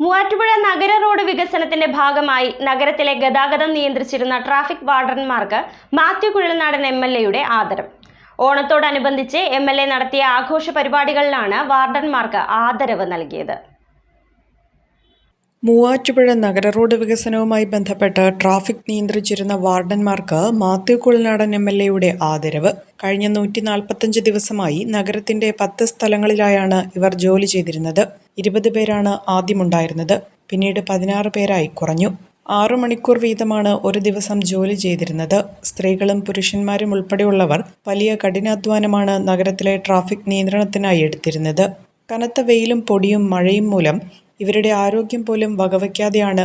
മൂവാറ്റുപുഴ നഗര റോഡ് വികസനത്തിന്റെ ഭാഗമായി നഗരത്തിലെ ഗതാഗതം നിയന്ത്രിച്ചിരുന്ന ട്രാഫിക് വാർഡന്മാർക്ക് മാത്യു കുഴൽനാടൻ എം എൽ എയുടെ ആദരം. ഓണത്തോടനുബന്ധിച്ച് എം എൽ എ നടത്തിയ ആഘോഷ പരിപാടികളിലാണ് വാർഡന്മാർക്ക് ആദരവ് നൽകിയത്. മൂവാറ്റുപുഴ നഗര റോഡ് വികസനവുമായി ബന്ധപ്പെട്ട് ട്രാഫിക് നിയന്ത്രിച്ചിരുന്ന വാർഡന്മാർക്ക് മാത്യു കുളനാടൻ എം എൽ എയുടെ ആദരവ്. കഴിഞ്ഞ നൂറ്റി നാൽപ്പത്തഞ്ച് ദിവസമായി നഗരത്തിന്റെ പത്ത് സ്ഥലങ്ങളിലായാണ് ഇവർ ജോലി ചെയ്തിരുന്നത്. ഇരുപത് പേരാണ് ആദ്യമുണ്ടായിരുന്നത്. പിന്നീട് പതിനാറ് പേരായി കുറഞ്ഞു. ആറു മണിക്കൂർ വീതമാണ് ഒരു ദിവസം ജോലി ചെയ്തിരുന്നത്. സ്ത്രീകളും പുരുഷന്മാരും ഉൾപ്പെടെയുള്ളവർ വലിയ കഠിനാധ്വാനമാണ് നഗരത്തിലെ ട്രാഫിക് നിയന്ത്രണത്തിനായി എടുത്തിരുന്നത്. കനത്ത വെയിലും പൊടിയും മഴയും മൂലം ഇവരുടെ ആരോഗ്യം പോലും വകവയ്ക്കാതെയാണ്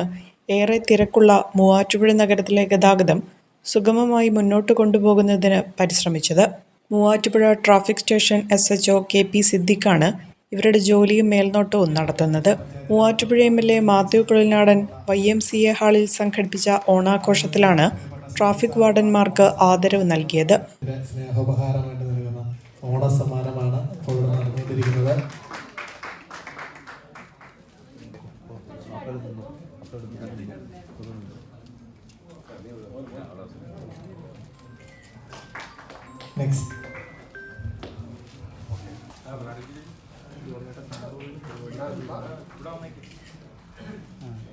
ഏറെ തിരക്കുള്ള മൂവാറ്റുപുഴ നഗരത്തിലെ ഗതാഗതം സുഗമമായി മുന്നോട്ട് കൊണ്ടുപോകുന്നതിന് പരിശ്രമിച്ചത്. Muvattupuzha traffic station S H O K P സിദ്ദിഖാണ് ഇവരുടെ ജോലിയും മേൽനോട്ടവും നടത്തുന്നത്. Muvattupuzha M L A Mathew Kuzhalnadan Y M C A ഹാളിൽ സംഘടിപ്പിച്ച ഓണാഘോഷത്തിലാണ് ട്രാഫിക് വാർഡന്മാർക്ക് ആദരവ് നൽകിയത്. ഇതിന് സ്നേഹോപഹാരമായിട്ട് നൽകുന്ന ഓണസമ്മാനമാണ് ഇപ്പോൾ ഇവിടെ നടന്നുകൊണ്ടിരിക്കുന്നത്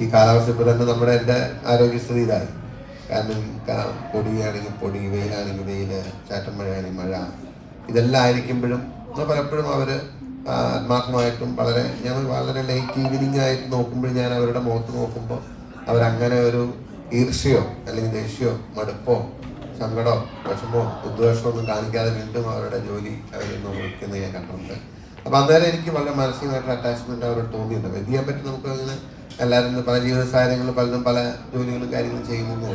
ഈ കാലാവസ്ഥ ഇപ്പോൾ തന്നെ നമ്മുടെ എന്റെ ആരോഗ്യസ്ഥിതി ഇതായി കാരണം പൊടിയാണെങ്കിൽ പൊടി വെയിലാണെങ്കിൽ വെയിൽ ചാറ്റം മഴയാണെങ്കിൽ മഴ ഇതെല്ലാം ആയിരിക്കുമ്പോഴും പലപ്പോഴും അവർ ആത്മാർത്ഥമായിട്ടും വളരെ ഞാൻ വളരെ ലൈറ്റ് ഈവനിങ് ആയിട്ട് നോക്കുമ്പോൾ ഞാൻ അവരുടെ മുഖത്ത് നോക്കുമ്പോൾ അവരങ്ങനെ ഒരു ഈർഷ്യോ അല്ലെങ്കിൽ ദേഷ്യമോ മടുപ്പോ സങ്കടമോ വിഷമോ ഉദ്വേഷമോ ഒന്നും കാണിക്കാതെ വീണ്ടും അവരുടെ ജോലി അവർ നോക്കുന്നത് ഞാൻ കണ്ടിട്ടുണ്ട്. അപ്പൊ അന്നേരം എനിക്ക് വളരെ മാനസികമായിട്ടുള്ള അറ്റാച്ച്മെന്റ് അവരോട് തോന്നിയിട്ടുണ്ട്. ചെയ്യാൻ പറ്റും നമുക്ക് അങ്ങനെ എല്ലാവരും പല ജീവിത സാഹചര്യങ്ങളും പലതും പല ജോലികളും കാര്യങ്ങളും ചെയ്യുന്നു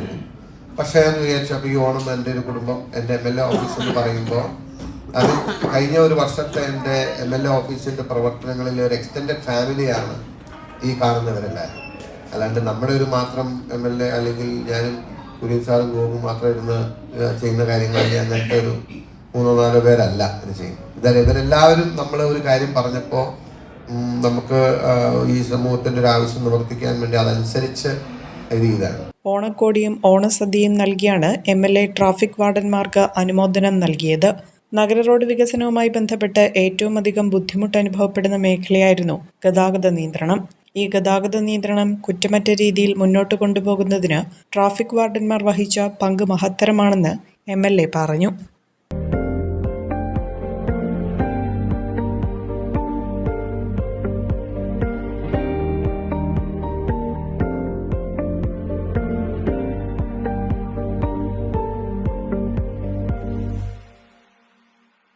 പക്ഷേ ഞാൻ വിചാരിച്ചു അപ്പം ഈ ഓണം എന്റെ ഒരു കുടുംബം എന്റെ എം എൽ എ ഓഫീസ് എന്ന് പറയുമ്പോൾ അത് കഴിഞ്ഞ ഒരു വർഷത്തെ എന്റെ എം എൽ എ ഓഫീസിന്റെ പ്രവർത്തനങ്ങളിൽ ഒരു എക്സ്റ്റെൻഡഡ് ഫാമിലിയാണ് ഈ കാണുന്നവരെല്ലാവരും. അല്ലാണ്ട് നമ്മുടെ ഒരു മാത്രം എം എൽ എ അല്ലെങ്കിൽ ഞാനും കുര്യൻ സാറും ഗോപും മാത്രം ഇരുന്ന് ചെയ്യുന്ന കാര്യങ്ങളിൽ അങ്ങനത്തെ ഒരു മൂന്നോ നാലോ പേരല്ല ഇത് ചെയ്യുന്നത്. ഇതായാലും ഇവരെല്ലാവരും നമ്മൾ ഒരു കാര്യം പറഞ്ഞപ്പോൾ നമുക്ക് ഈ സമൂഹത്തിന്റെ ഒരു ആവശ്യം നിവർത്തിക്കാൻ വേണ്ടി അതനുസരിച്ച് ഇത് ഓണക്കോടിയും ഓണസദ്യയും നൽകിയാണ് എം എൽ എ ട്രാഫിക് വാർഡന്മാർക്ക് അനുമോദനം നൽകിയത്. നഗര റോഡ് വികസനവുമായി ബന്ധപ്പെട്ട് ഏറ്റവും അധികം ബുദ്ധിമുട്ട് അനുഭവപ്പെടുന്ന മേഖലയായിരുന്നു ഗതാഗത നിയന്ത്രണം. ഈ ഗതാഗത നിയന്ത്രണം കുറ്റമറ്റ രീതിയിൽ മുന്നോട്ട് കൊണ്ടുപോകുന്നതിന് ട്രാഫിക് വാർഡന്മാർ വഹിച്ച പങ്ക് മഹത്തരമാണെന്ന് എ പറഞ്ഞു.